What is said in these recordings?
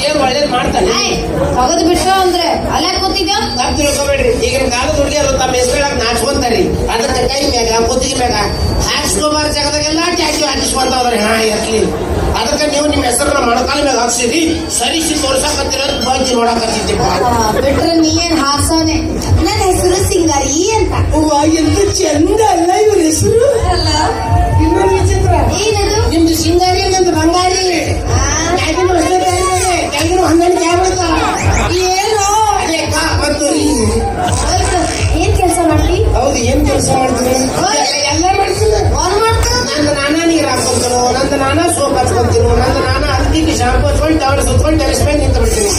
ದೇವ್ರು ಒಳ್ಳೇದ್ ಮಾಡ್ತಾನೆ? ತಗದ್ ಬಿಟ್ರೆ ಅಂದ್ರೆ ಅಲ್ಲೇ ಕೂತಿದ್ಯಾ? ತಪ್ಪು ತಿಳ್ಕೊಬೇಡ್ರಿ ಈಗಿನ ಕಾಲದ ಹುಡುಗಿಯರು ತಮ್ಮ ಹೆಸರುಗಳಾಗ ನಾಚ್ಕೊಂತಾರಿ. ಅದಕ್ಕೆ ಕೈ ಮ್ಯಾಗ ಕುತ್ತಿಗೆ ಮ್ಯಾಗ ಹಾಕ್ಸ್ಕೊಬಾರ ಜಾಗದಾಗೆಲ್ಲ ಟ್ಯಾಟು ಹಾಕಿಸ್ಕೊಂತಾವ್ರಿ ಹಾ ಇರ್ಲಿ. ಅದಕ್ಕೆ ನೀವು ನಿಮ್ಮ ಹೆಸರನ್ನ ಮೊಣಕಾಲ ಮ್ಯಾಗ ಹಾಕ್ಸಿರಿ. ಸರಿಸಿ ತೋರ್ಸಾಕತ್ತಿರೋದು ಬಂದು ನೋಡಕತ್ತಿದ್ದೆ. ಬಿಟ್ರೆ ನೀ ಏನ್ ಹಾಕ್ಸೋನೆ ನನ್ನ ಹೆಸರು ಸಿಂಗಾರಿ ಅಂತ. ಎಂತ ಚಂದ ಅಲ್ಲ ಇವ್ರ ಹೆಸರು? ಅಲ್ಲ. ಇನ್ನೊಂದು ವಿಚಿತ್ರ. ಏನದು? ನಿಮ್ದು ಸಿಂಗಾರಿ ನಂದು ಬಂಗಾರಿ. ಆ, ಕೆಳಗಿನ ಹೊಂದಾಣಿಕೆ ಆಗ್ಬಿಡ್ತಾವ ಏನು? ಮತ್ತು. ಏನ್ ಕೆಲಸ ಮಾಡ್ತಿ? ಹೌದು ಏನ್ ಕೆಲಸ ಮಾಡ್ತೀನಿ ಎಲ್ಲ ಮಾಡ್ತೀನಿ ನಂದು ನಾನಾ ನೀರು ಹಾಕೊಂತಿರು ನಂದು ನಾನಾ ಸೋಪ್ ಹಚ್ಕೊಂತಿರು ನಂದು ನಾನಾ ಹಲ್ದಿಗೆ ಶಾಂಪು ಹಚ್ಕೊಂಡು ಟವರ್ ಸುತ್ಕೊಂಡು ಟೆರೆಸ್ ಮೇಲೆ ನಿಂತು ಬಿಡ್ತೀನಿ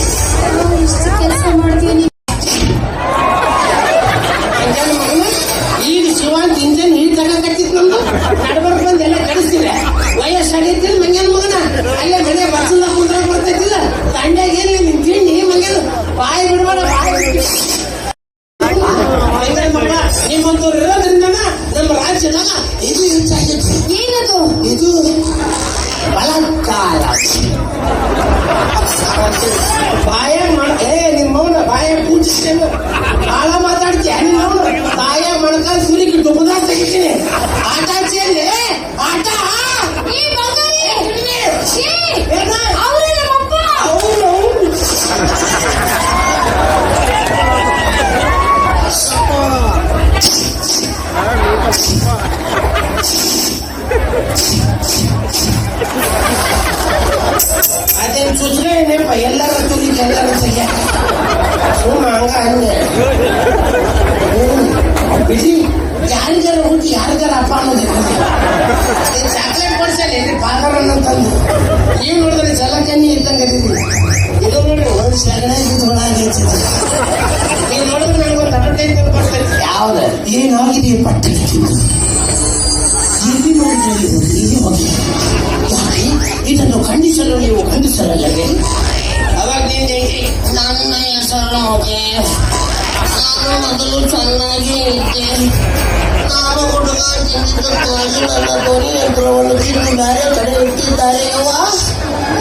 ಇದನ್ನು ಖಂಡಿಸಲು ನೀವು ಖಂಡಿಸಲಲ್ಲವೇ? ಅವಾಗ ನನ್ನ ಹೆಸರು ನಾನು ಮೊದಲು ಚೆನ್ನಾಗಿ ಇದ್ದೆ. ನಾನು ಹುಡುಗ ತಿಂದಿದ್ದಕ್ಕಾಗಿ ನನ್ನ ತೋರಿ ಯಂತ್ರವನ್ನು ತಿಂದಿದ್ದಾರೆ ಕಡೆ ಇಟ್ಟಿದ್ದಾರೆ ಅವ್ವ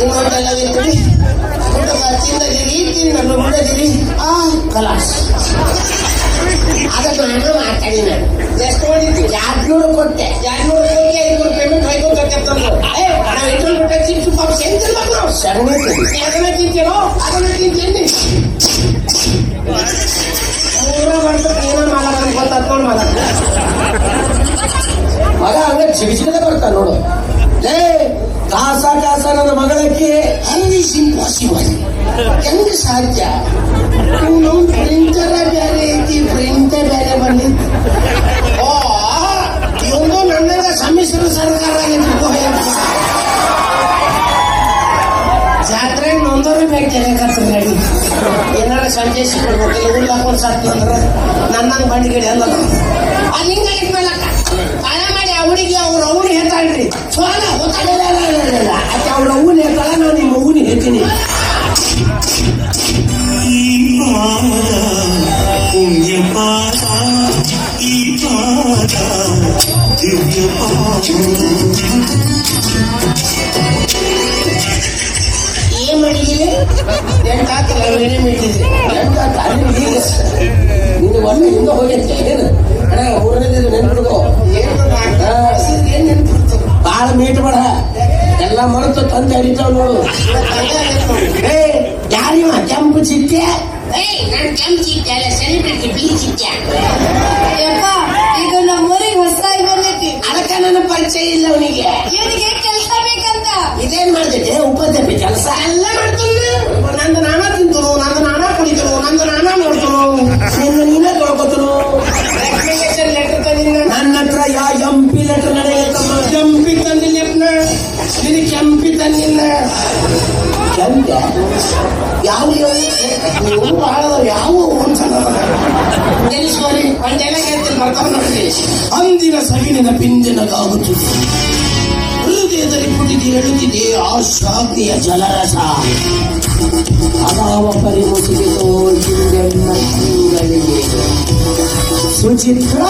ಇನ್ನೊಂದೆಲ್ಲ ಬಿಡಿ. ಹುಡುಗ ತಿಂದದಿರಿ ತಿನ್ನಲು ಬಿಡದಿರಿ ಆ, ಕಲಾಸ್. ಅದಕ್ಕೆ ನಾನು ಮಾತಾಡಿ ನಾನು ಎಷ್ಟು ಯಾರು ಎರಡ್ನೂರು ಕೊಟ್ಟು. ಐನೂರು ಪೇಮೆಂಟ್ ಹಾಕೋಬೇಕಂತಂದು ಏ ನಾವು ಐನೂರು ಕೊಟ್ಟೆ ಚಿಪ್ಸ್ ಪಾಪ್ಸ್ ಹೆಂಗ್ ತಿನ್ಬೇಕು ನಾವು ಸಗಣಿ ತಿನ್ನಿ ಅದನ್ನ ತಿಂತೀರೋ ಅದನ್ನ ತಿಂತೀನಿ ಮೂರ ಮಾಡ್ತಾ ಏನೋ ಮಾಡಕ್ ಅನ್ಕೊತ ನೋಡ್ ಮಾಡಕ್ ಮಗ ಹಂಗ ಚಿಗಿಚಿಗದ ಬರ್ತಾ ನೋಡು ಲೇ ಕಾಸ ಕಾಸ ನನ್ನ ಮಗಳಕ್ಕೆ ಹಂಗ್ ಇಸ್ ಇಂಪಾಸಿಬಲ್ ಹೆಂಗ್ ಸಾಧ್ಯ ಸಂಜೆ ಕೊಡ್ಬೇಕು ಇಲ್ಲ ಹಾಕೊಂಡು ಸತ್ತು ಅಂದ್ರೆ. ನನ್ನಂಗೆ ಬಂಡಿ ಗಿಡ ಅಲ್ಲ ಅಲ್ಲಿ ಹಣ ಮಾಡಿ ಹುಡುಗಿ, ಅವ್ರ ಅವ್ನು ಹೇಳ್ತಾಳ್ರಿ. ಸೋಲ ಗೊತ್ತಾಗಲ್ಲ ಆಕೆ ಅವ್ರ ಅವ್ನ ಹೇಳ್ತಾಳ, ನಾನು ನಿಮ್ಮ ಅವ್ನ ಹೇಳ್ತೀನಿ. ದಿವ್ಯ ಪಾದ. ಎಂಟು ಹಾಕಲ್ಲ ಬೇರೆ ಮಿಟ್ಟಿದ್ರಿ ಎಂಟು ಹಾಕ ಅಲ್ಲಿ ಈಗ ನೀನು ಏನು ಅಣ್ಣ ನೆನ್ಪಿಡ್ಕೋ ಏನು ನೆನ್ಪಿಡ್ತು ಭಾಳ ಮೀಟ್ ಬೇಡ ಎಲ್ಲ ಮರೆತು ತಂದೆ ಹರಿತಾವ ನೋಡು ಏ ಯಾರಿವ ಕೆಂಪು ಚಿಟ್ಟೆ ಏಯ್ ನಾನು ಕೆಂಪು ಚಿಟ್ಟೆ ಅಲ್ಲ ಸೆಲೆಬ್ರಿಟಿ ಬಿಳಿ ಚಿಟ್ಟೆ ಯಪ್ಪ ಇದು ನಮ್ಮೂರಿಗೆ ಹೊಸದಾಗಿ ಬಂದೈತಿ ಅದಕ್ಕೆ ನನ್ನ ಪರಿಚಯ ಇಲ್ಲ ಅವನಿಗೆ ಇವನಿಗೆ ಕೆಲಸ? ಬೇಕಂತ ಇದೇನ್ ಮಾಡ್ತಿದ್ದೆ? ಉಪಾಧ್ಯಾಪಿ ಕೆಲಸ. ಎಲ್ಲ ಮಾಡ್ತೀನಿ. ನಂದು ನಾನ ತಿಂತನು ನಂದು ನಾನ ಕುಡಿತನು ನಂದು ನಾನ ನೋಡ್ತನು ನಿನ್ನ ನೀನೇ ತೊಳ್ಕೊತನು ರೆಕಮೆಂಡೇಶನ್ ಲೆಟರ್ ತಂದಿಲ್ಲ. ನನ್ನ ಹತ್ರ ಯಾ ಎಂಪಿ ಲೆಟರ್ ನಡೆಯತ್ತಮ್ಮ ಕೆಂಪಿ ತಂದಿಲ್ಲ ನಿನ್ನ ಕೆಂಪಿ ತಂದಿಲ್ಲ. ಕೆಂಪ ಯಾವ ನೀವು ಬಹಳ ಯಾವ ಒಂದ್ಸಲ ನಿಲ್ಲಿಸ್ಕೋರಿ ಒಂದೆಲ್ಲ ಕೇಳ್ತೀನಿ ಬರ್ತಾವ ನೋಡಿ ಅಂದಿನ ಸಗಿನಿನ ಪಿಂದಿನಗಾಗುತ್ತಿದೆ ಹೃದಯದಲ್ಲಿ ತಿಳಿದಿದೆ ಆ ಶಾಂತಿಯ ಜನರಸ ಅಭಾವ ಪರಿಮುಚಿತೋ ಇಂಗಣ್ಣಿಗಳಿಗೆ ಸುಚಿತ್ರ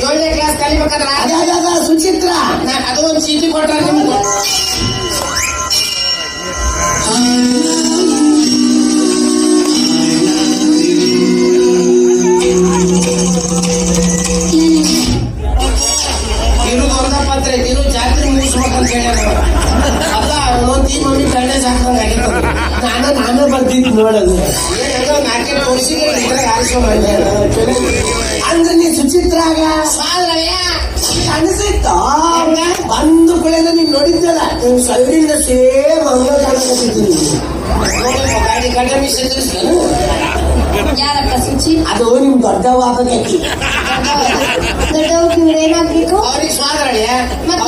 ಏಳನೇ ಕ್ಲಾಸ್ ಕಲಿಬೇಕಾದ್ರೆ ಅದಾದಾಗ ಸುಚಿತ್ರ ನಾನು ಅದು ಒಂದು ಚೀಟಿ ಕೊಟ್ರೆ ನಿಮ್ಗೆ ನೀ ಅನಿಸಿತ್ತು ಬಂದು ಕುಳೆದ ನೀನ್ ನೋಡಿದ್ದಲ್ಲ ನೀನ್ ಸೈಡಿಂದ ಸೇಮ್ ಹಂಗ ಕಾಣಕತ್ತಿದ್ದೀನಿ ಗಾಡಿ ಯಾರಪ್ಪ ಸುಚಿ? ಅದು ನಿಮ್ ಇವ್ರು ಏನಾಗ್ಬೇಕು? ಅವ್ರಿಗೆ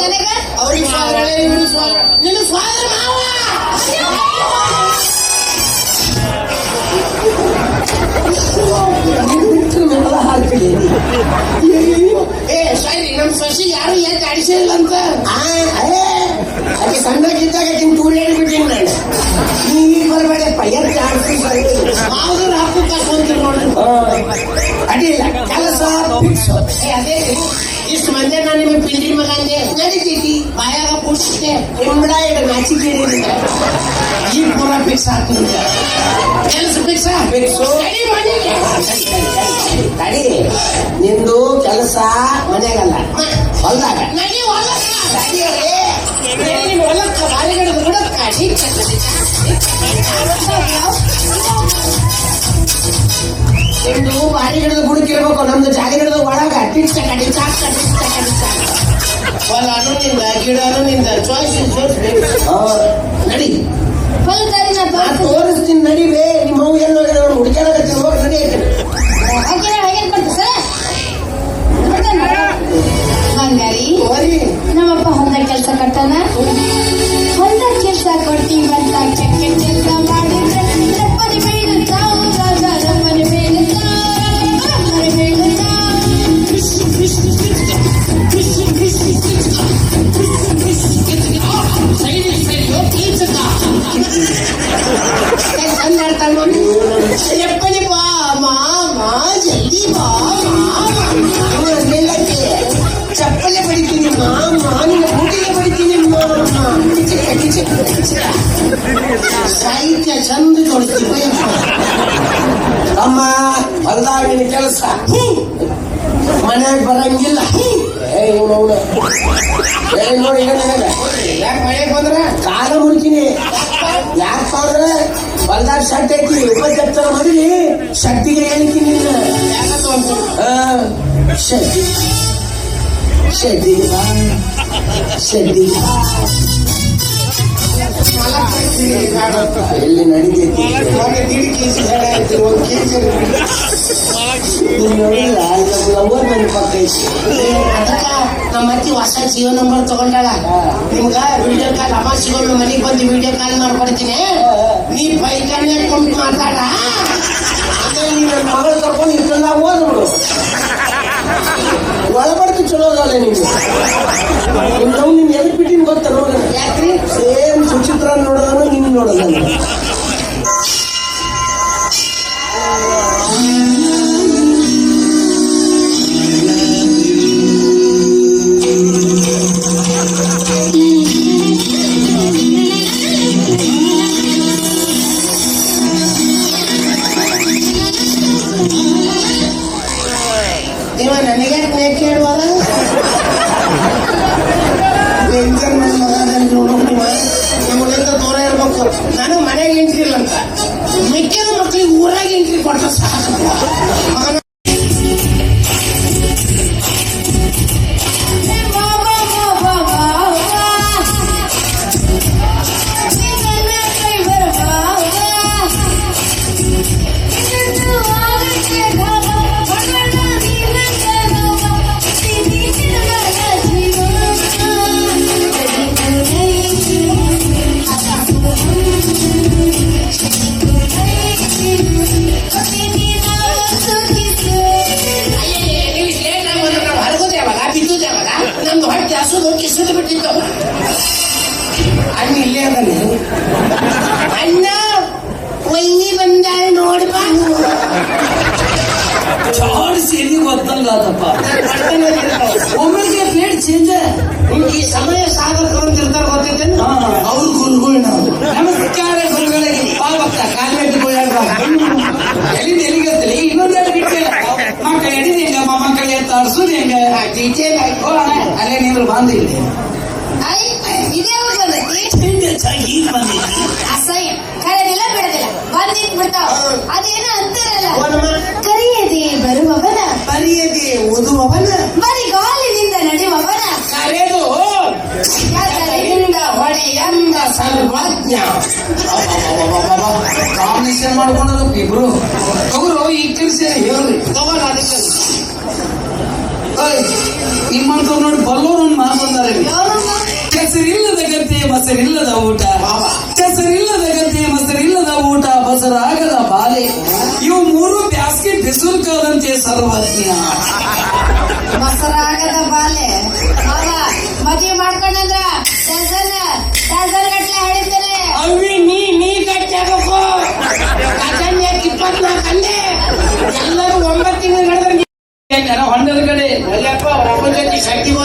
ನನಗ? ಅವ್ರಿಗೆ ಸ್ವಾದ್ರಳ್ಯ ಇವ್ರಿಗೆ ಸ್ವಾದ್ರ ನಿನ್ನ ಸ್ವಾದ್ರ ಮಾವ! ಬಿಟ್ಟು. ಏ ಸರಿ ನಮ್ ಸಸಿ ಯಾರು ಯಾಕೆ ಅಡಿಸಿಲ್ಲ ಅಂತ ಅದೇ ಸಣ್ಣಗಿದ್ದಾಗ ಆಕಿನ್ ತೂರ್ ಹೇಳ್ಬಿಟ್ಟಿನಿ ನಾನು. ನೀವ್ ಬರ್ಬೇಡಪ್ಪ ಎದ್ದು ಆಡ್ಸಿ ಕಸ್ಕೊಂತೀರಿ ನೋಡ್ರಿ ಅಡ್ಡಿಲ್ಲ ಕೆಲಸ ಅದೇ ಇಷ್ಟು ಮಂದಿ ನಾನು ನಿಮಗೆ ಪಿಂಡಿ ಮಗ ಅಂದೆ. ನಡೀತೈತಿ ಬಾಯಾಗ ಪುಷ್ಟೆ ಕುಂಬಳ ಇಡ ನಾಚಿಕೇರಿ ಈ ಪೂರ ಫಿಕ್ಸ್ ಆಗ್ತದೆ ಕೆಲಸ ಫಿಕ್ಸ್ ಫಿಕ್ಸ್ ತಡಿ ನಿಂದು ಕೆಲಸ ಮನೆಗಲ್ಲ. ಹೊಲ್ದಾಗ. ನಡಿ ನಿಮ್ ಹೊಲಕ್ಕ ಬಾರಿಗಿಡದ ಗಿಡಕ್ಕ ನಿಮ್ದು ಬಾರಿ ಗಿಡದ ಬುಡಕ್ ಇರ್ಬೇಕು ನಮ್ದು ಜಾಗ ಹಿಡಿದು ಒಳಗ ಟಿಚ್ ಕಡಿ ಚಾಕ್ ಕಡಿ ಕಡಿ ಚಾಕ್ ಹೊಲನು ನಿಂದ ಗಿಡನು ನಿಂದ ಚಾಯ್ಸ್ ನಡಿ ಹೊಲದಾರಿ ನಾ ನಾ ತೋರಿಸ್ತೀನಿ ನಡಿವೆ ನಿಮ್ಮ ಎಲ್ಲ ಹುಡುಕ್ಯಾಡಕತ್ತೀನಿ ಹೋಗಿ ನಡಿ ಕೆಲಸ ಕಟ್ಟನ ಹೊಲ್ದ ಕೆಲಸ ಕೊಡ್ತೀವಂತ ಕೆಟ್ಟ ಕೆಲಸ ಮಾಡಿದ್ರೆ ರಪ್ಪನೆ ಬೀಳುತ್ತಾವು ರಾಜ ರಪ್ಪನೆ ಬೀಳುತ್ತಾವು ರಪ್ಪನೆ ಬೀಳುತ್ತಾವು ಚಂದ ಹೇಳ್ತಾನೆ ಮಮ್ಮಿ ಎಪ್ಪನೆ ಬಾ ಮಾಮ ಜಲ್ದಿ ಬಾ ಮಾಮ ಮೇಲಕ್ಕೆ ಚಪ್ಪಲೆ ಬಡಿತೀನಿ ಮಾಮ ನಿನ್ನ ಸಾಹಿತ್ಯ ಚಂದ ಜೋಡಿಸ್ತೀವಿ ಅಮ್ಮ ಹೊಲದಾಗಿನ ಕೆಲಸ ಮನ್ಯಾಗ ಬರಂಗಿಲ್ಲ ನೋಡಿ ಯಾಕೆ ಮಳೆ ಬಂದ್ರ? ಕಾಲ ಮುಳ್ಕಿನಿ ಯಾಕಪ್ಪ ಅಂದ್ರೆ ಹೊಲದಾಗ ಶಕ್ತಿ ಐತಿ ಉಪಚರ್ಚನ ಮದುವೆ. ಶಕ್ತಿಗೆ ಹೇಳ್ತೀನಿ ಶಕ್ತಿ ಶಕ್ತಿ ಶಕ್ತಿ ಎಲ್ಲಿ ನಡೀತೈತಿ ನಮ್ಮ ಅತ್ತಿ ಹೊಸ ಜಿಯೋ ನಂಬರ್ ತಗೊಂಡಾಳ ನಿಮ್ಗ ವಿಡಿಯೋ ಕಾಲ್ ಅಮಾಸಿಗಳು ಮನೆಗೆ ಬಂದು ವಿಡಿಯೋ ಕಾಲ್ ಮಾಡ್ಕೊಡ್ತೀನಿ ನೀ ಬೈಕನ್ನೇ ಕುಂತು ಮಾತಾಡ ಅದು ನೀ ನನ್ನ ಮಗಳು ಕರ್ಕೊಂಡು ಇಷ್ಟೆಲ್ಲ ಓದ್ಬಿಡು ಒಳಬಡ್ತು ಚಲೋ ಅಲ್ಲ ನಿಮ್ಗೆ ನಿಮ್ಮ ನಾವು ನಿಮ್ ಎದಕ್ ಬಿಟ್ಟಿನ ಗೊತ್ತ ನೋಡ್ರಿ ಯಾಕ್ರಿ? ಸೇಮ್ ಸುಚಿತ್ರ ನೋಡೋದನ್ನು ನಿಮ್ಗೆ ನೋಡೋದನ್ನು. ನನಗೆ ಕೇಳುವಾಗ ಬೆಂಜರ್ ನನ್ನ ಮಗನಲ್ಲಿ ನೋಡುವ ನಮ್ಮಲ್ಲಿಂದ ದೂರ ಇರ್ಬೇಕು. ನಾನು ಮನೆಗೆ ಎಂಟ್ರಿ ಇಲ್ಲ ಅಂತ. ಮಿಕ್ಕಿದ ಮಕ್ಕಳಿಗೆ ಊರಾಗ ಎಂಟ್ರಿ ಕೊಡ್ತಾರೆ ಸಾಕು. ಮಗನ ಕಿಸುದು ಬಿಟ್ಟಿತ್ತು ಅಣ್ಣ ಇಲ್ಲೇ ಅದನ್ನ ಅಣ್ಣ ಒಯ್ಯಿ ಬಂದಾಳ ನೋಡ್ಬ ಚಾಡಿಸಿ ಸೇರಿ ಗೊತ್ತಲ್ಲ ಅದಪ್ಪ ಒಮ್ಮೆಗೆ ಪ್ಲೇಟ್ ಚೇಂಜ್ ಈ ಸಮಯ ಸಾಗರ ಇರ್ತಾರ ಗೊತ್ತೈತೇನು? ಅವ್ರು ಗುರುಗಳು ನಾವು. ನಮಸ್ಕಾರ ಗುರುಗಳಿಗೆ. ಪಾವತ್ತ ಕಾಲ್ಮೆಟ್ಟು ಎಲ್ಲಿ ಎಲ್ಲಿಗೆ ಇನ್ನೊಂದೆರಡು ಮಕ್ಕಳ ಮಕ್ಕಳು ಮಕ್ಕಳಿಗೆ ತರ್ಸುದು ಹೆಂಗ? ಡೀಟೇಲ್ ಅಲ್ಲೇ ನೀರು ಬಂದು ಇಲ್ಲಿ. ಇದೇ ಈಗ ಬಂದಿದ್ದಿ? ಅಸಹ್ಯ. ಕರೆದಿಲ್ಲ ಬಿಡದಿಲ್ಲ. ಬಂದಿದ್ ಬಿಡ್ತಾವ. ಅದೇನ ಅಂತಾರಲ್ಲ. ಕರೆಯದೆ ಬರುವವನ. ಬರೆಯದೆ ಓದುವವನ? ಬರಿಗಾಲಿನಿಂದ ನಡೆಯುವವನ. ಕರೆದು ಸರ್ವಜ್ಞ. ಕಾಂಬಿನೇಷನ್ ಇಬ್ರು. ಅವ್ರು ಈ ತಿರ್ಸಿ ಹೇಳ್ರಿ ತಗೋಣ ಅದಕ್ಕೆ. ಓಯ್, ನಿಮ್ಮಂತವ್ರು ನೋಡಿ ಬಲ್ಲೋರು ಒಂದು ಮಾತು ಬಂದಾರೆ. ಕೆಸರಿಲ್ಲದ ಗದ್ದೆ ಮಸರಿಲ್ಲದ ಊಟ. ಕೆಸರಿಲ್ಲದ ಗದ್ದೆ ಮಸರಿಲ್ಲದ ಊಟ ಬಸರಾಗದ ಬಾಲೆ ಇವು ಮೂರು ಬ್ಯಾಸ್ಗೆ ಬಿಸಿಲು ಸರ್ವಜ್ಞ ಮಸರಾಗದ ಬಾಲೆ ಮದುವೆ ಮಾಡ್ಕೊಂಡಂದ್ರ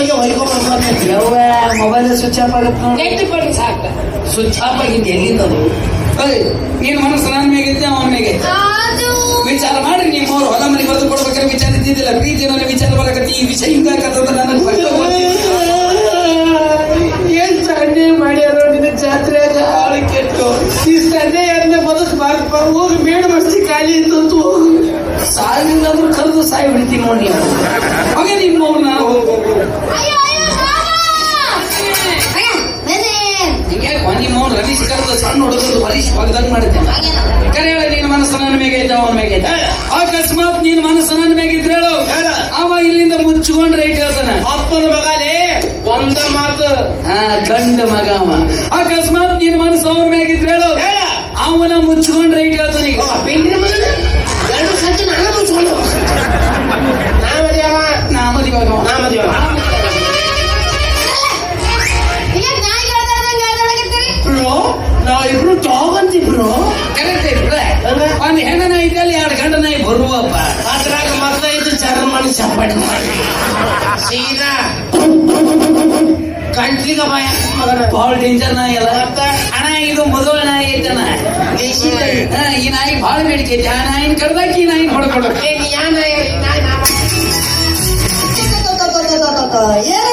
ಶಕ್ತಿ ಹೋಗಿ ಹೊಯ್ಕೊಂಡ್ ಬರ್ಬೇಕು ಮೊಬೈಲ್ ಸ್ವಿಚ್ ಆಫ್ ಆಗುತ್ತೆ ನೋಡಿ. ನೆಟ್ಟು ಪಡಿ ಸಾಕ. ಸ್ವಿಚ್ ಆಫ್ ಆಗಿದ್ದು ಎಲ್ಲಿಂದದು ನಿನ್ ಮನಸ್ಸು ನನ್ನ ಮೇಗೈತೆ ಅವನ ಮೇಗೈತೆ ವಿಚಾರ ಮಾಡಿ ನೀವು ಅವ್ರು ಹೊಲ ಮನೆ ಬರೆದು ಕೊಡ್ಬೇಕಾದ್ರೆ ವಿಚಾರ ಇದ್ದಿದ್ದಿಲ್ಲ. ಪ್ರೀತಿ ನನ್ನ ವಿಚಾರ ಬರಕತ್ತಿ ಈ ವಿಷಯ ಹಿಂಗಾಕತ್ತದ ನನಗೆ ಫಸ್ಟ್ ಮಾಡ್ಯಾರ ನಿನ್ನ ಜಾತ್ರೆಯಾಗ ಆಳು ಕೆಟ್ಟು. ಈ ಸಂಡೆ ಎಲ್ಲ ಬದುಕಬಾರ್ದಪ್ಪ ಹೋಗಿ ಬೇಡ ಮಸ್ತಿ ಖಾಲಿ ಅಂತ ಹೋಗು. ಸಾವಿಲ್ಲಾದ್ರೂ ಕರೆದು ಸಾಯಿ ಬಿಡ್ತೀನಿ ನೋಡಿ. ಹಾಗೆ ನಿಮ್ಮ ಅವ್ರನ್ನ ಅಯ್ಯೋ ಹಿಂಗೆ ನಿಮ್ಮ ಅವ್ನು ರಮೇಶ್ ಕರೆದು ಸಣ್ಣ ಹುಡುಗರು ಹರೀಶ್ ಒಗ್ದಂಗ್ ಮಾಡಿದ್ದೆ. ಹಾಗೇನ? ಕರೆ ಹೇಳ ನೀನ್ ಮನಸ್ಸು ನನ್ನ ಮೇಗೈತೆ ಅವನ ಮೇಗೈತೆ. ಅಕಸ್ಮಾತ್ ನೀನ್ ಮನಸ್ಸು ನನ್ನ ಮೇಗಿದ್ರೆ ಹೇಳು. ಹೇಳ. ಅವ ಇಲ್ಲಿಂದ ಮುಚ್ಚಿಕೊಂಡ್ರೆ ಐಟ್ ಹೇಳ್ತಾನೆ ಅಪ್ಪನ ಮಗನೇ ಒಂದ ಮಾತು. ಹಾ ಗಂಡ ಮಗ ಅವ. ಅಕಸ್ಮಾತ್ ನಿನ್ ಮನಸ್ಸು ಅವನ ಮ್ಯಾಗಿದ್ರೆ ಹೇಳು. ಹೇಳ. ಅವನ ಮುಚ್ಚಿಕೊಂಡ್ರೆ ಐಟ್ ಹೇಳ್ತಾನೆ ಈಗ? ಪಿಂಡ್ರಿ ಮಗನ ಎರಡು ಸಂಜೆ ನಾನು ಮುಚ್ಕೊಂಡು ನಾ ಮದ್ಯಾವ ನಾ ಬ್ರೋ ನಾವ್ ಇಬ್ರು ತಗೊಂತಿ ಬ್ರೋ ಕರೆಕ್ಟ್ ಬಿಡ ಒಂದ್ ಹೆಣ್ಣ ನಾಯಿ ಇದ್ದಲ್ಲಿ ಎರಡು ಗಂಡ ನಾಯಿ ಬರುವಪ್ಪ ಅದ್ರಾಗ ಮತ್ತೆ ಇದು ಚರ್ಮ ಚಪ್ಪಡಿ ಮಾಡಿ ಸೀದಾ ಕಂಟ್ಲಿಗ ಭಯ ಮಗನ ಬಹಳ ಡೇಂಜರ್ ನಾಯಿ ಅಲ್ಲ ಮತ್ತ? ಅಣ್ಣ ಇದು ಮೊದಲ ನಾಯಿ. ಹಾ, ಈ ನಾಯಿ ಬಹಳ ಬೇಡಿಕೆ ಐತಿ ಆ ನಾಯಿನ ಕಡ್ದಾಕಿ ಈ ನಾಯಿನ ಹೊಡ್ಕೊಡು ಏ, ನೀ ಯಾ ನಾಯಿ? ನಾಯಿ ಏನು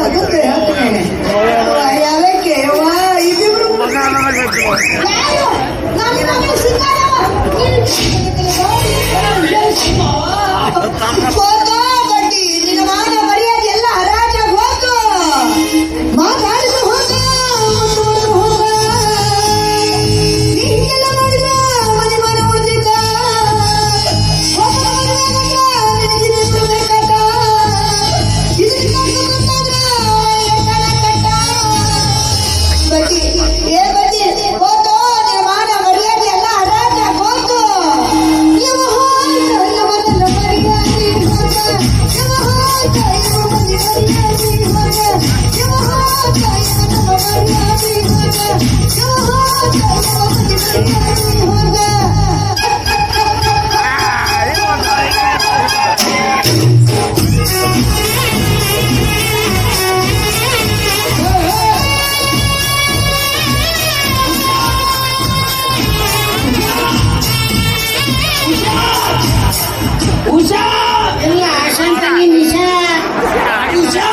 ಅದಕ್ಕೆ ಹೇಳ್ತೀನಿ. ಅದಕ್ಕೆ ವಾ ಇಬ್ಬಿಬ್ರು ಯಾರು? ಉಷಾ ಎಲ್ಲ ಶಾಂತ ನೀ ನಿಶಾ ಉಷಾ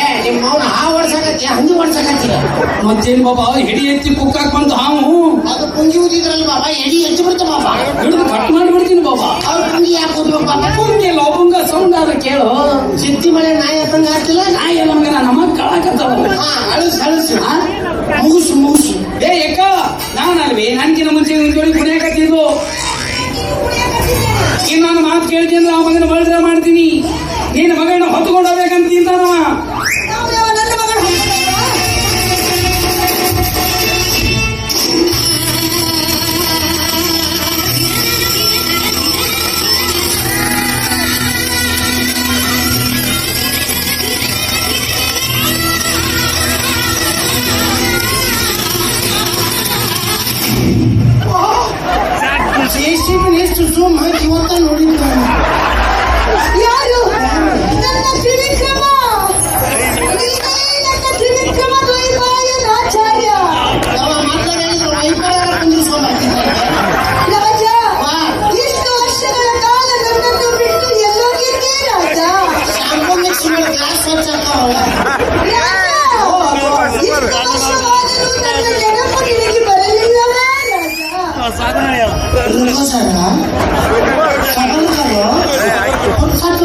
ಏ ನಿಮ್ಮ ಅವನ ಹಾ ಓಡ್ಸಕತ್ತಿ ಹಂದಿ ಓಡ್ಸಕತ್ತಿ ಮತ್ತೇನ್ ಬಾಬಾ ಹಿಡಿ ಎತ್ತಿ ಕುಕ್ಕಾಕ್ ಬಂತು ಹಾವು. ಅದು ಪುಂಗಿ ಊದಿದ್ರಲ್ಲ ಬಾಬಾ ಎಡಿ ಹೆಚ್ಚು ಬಿಡ್ತು ಬಾಬಾ. ಹಿಡಿದು ಕಟ್ ಮಾಡ್ಬಿಡ್ತೀನಿ ಬಾಬಾ. ಅವ್ರು ಪುಂಗಿ ಯಾಕೆ ಊದ್ಬೇಕು ಬಾಬಾ? ಪುಂಗಿ ಲೋಪಂಗ ಸೌಂಡ್ ಆದ್ರೆ ಕೇಳು. ಸಿದ್ದಿ ಮಳೆ ನಾಯಿ ಹತ್ತಂಗ ಆಗ್ತಿಲ್ಲ ನಾಯಿ ನಮ್ಗೆ ನಮ್ಮ ಕಳಕತ್ತವ. ಅಳಸ್ ಅಳಸು? ಮುಗುಸು ಮುಗುಸು. ಏ ನಾನು ನಾನಲ್ವೇ? ನನ್ಗಿನ ಮುಂಚೆ ನಿನ್ ಜೋಡಿ ಇನ್ನೊಂದು ಮಾತು ಕೇಳ್ತೀನಿ ಆ ಮಗನ ಬಳ್ದ್ರ ಮಾಡ್ತೀನಿ. ನಿನ್ನ ಮಗನ ಹೋಗ್ಬೇಕಂತ ತಿಂತಾನವ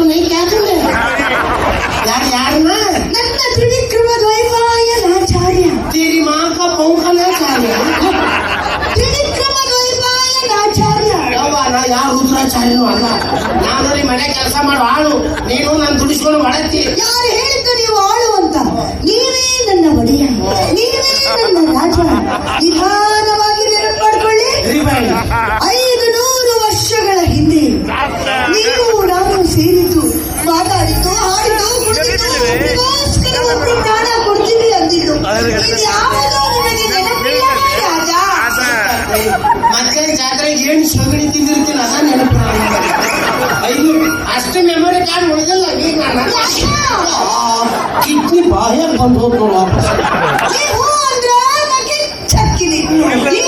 नहीं ಅಂತ ನೀವೇ ನನ್ನ ಒಡೆಯ ನೀವೇ ನನ್ನ ರಾಜ ನಿಧಾನ ಐದು ನೂರು ವರ್ಷಗಳ ಹಿಂದೆ ನೀವು ನಾನು ಸೇರಿದ್ದು ಮಾತಾಡಿದ್ದು ಹಾಡಿದ್ದು ಪ್ರಾಣ ಅಂದಿದ್ದು ಮತ್ತೆ ಜಾತ್ರೆ ಏನ್ ಸಗಣಿ ಅದ ನೆನಪು ಐದು ಅಷ್ಟು ಮೆಮೊರಿ ಕಾರ್ಡ್ ಉಳಿದಲ್ಲ ಕಿಡ್ನಿ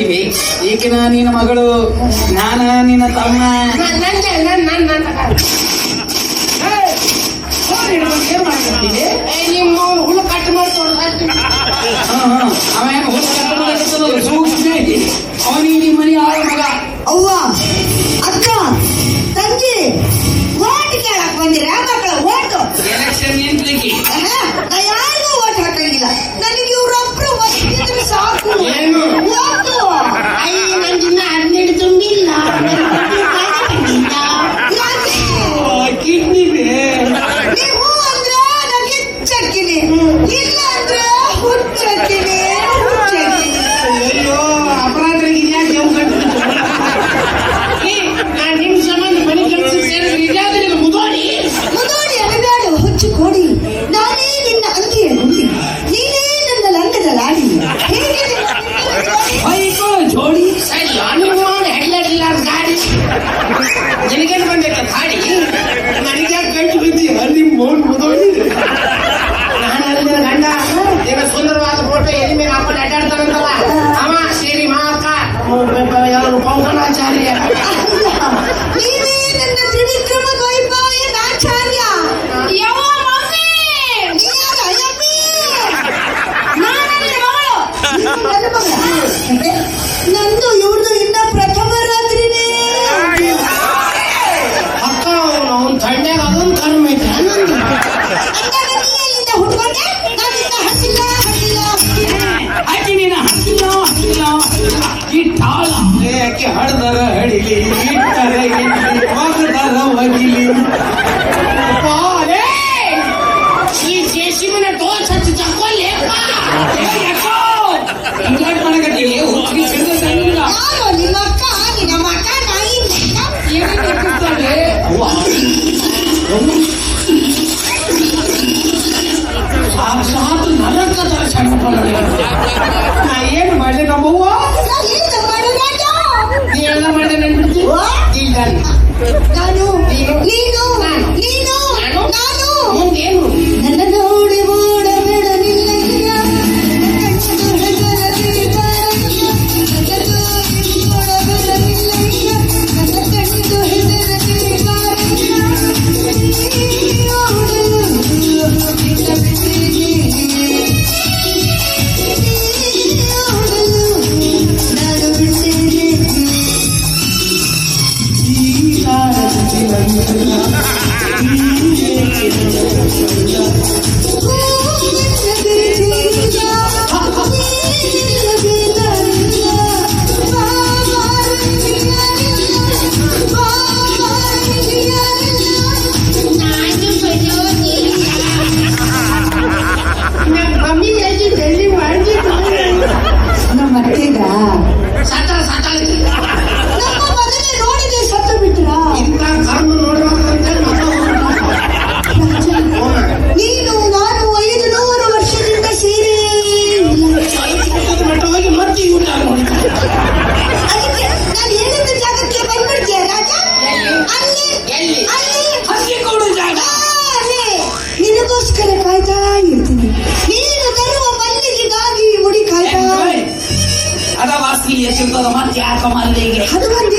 ಹೇಳ್ತೀವಿ ಈಗಿನ ನಿನ್ನ ಮಗಳು, ನಾನು ನಿನ್ನ ತಮ್ಮ. ಹುಳು ಕಟ್ ಮಾಡಿ ಅವನ ಹುಳು ಅವನಿಗೆ ಮನೆ ಆಳ ಮಗ? ಅವ್ವ. ভালো লেগেছে சிங்கதமா தியாக மாதிரி அது வந்து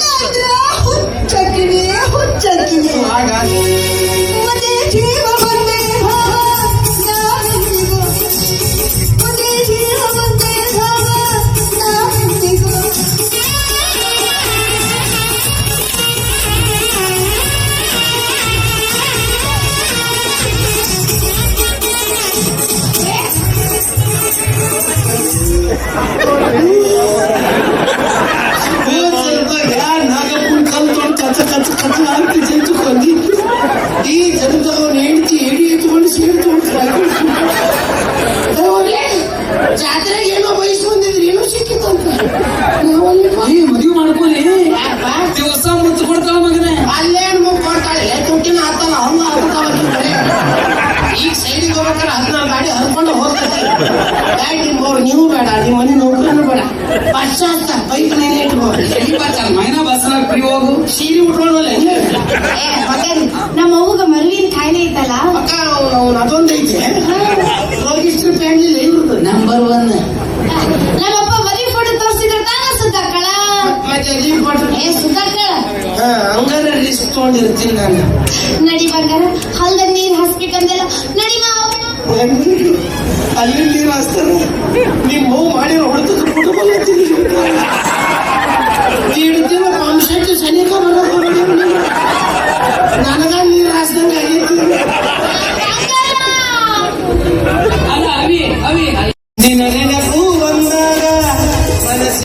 Bye, guys. ನಮ್ಮ ಅವ್ಗ ಮರುವಿನ ಕಾಯಿಲೆ ಐತಲ್ಲ ಅಕ್ಕ ಅವ್ನು ಅದೊಂದು ಐತೆ ರೋಗಿಸ್ಟ್ರಿ ಫ್ಯಾಮಿಲಿ ನಂಬರ್ ಒನ್ ನಮ್ಮಪ್ಪ ಮದುವೆ ಫೋಟೋ ತೋರಿಸಿದ್ರೆ ತಾನ ಸುಧಾಕಳ ಮತ್ತೆ ಲೀವ್ ಫೋಟೋ ಏ ಸುಧಾಕಳ ಹಂಗಾರ ತೊಗೊಂಡಿರ್ತೀನಿ ನಾನು ನಡಿ ಬಂಗಾರ ಹೊಲ್ದ ನೀರು ಹಾಸ್ಬೇಕಂದೆಲ್ಲ ನಡಿ ಅಲ್ಲಿ ನೀರು ಹಾಸ್ತಾರೆ ನೀವು ಮಾಡಿರೋ ಹೊಡೆದು ಕುಟುಂಬ चिडतीनं पावसाची सैनिक बरोबर नानगाव निरासन झाली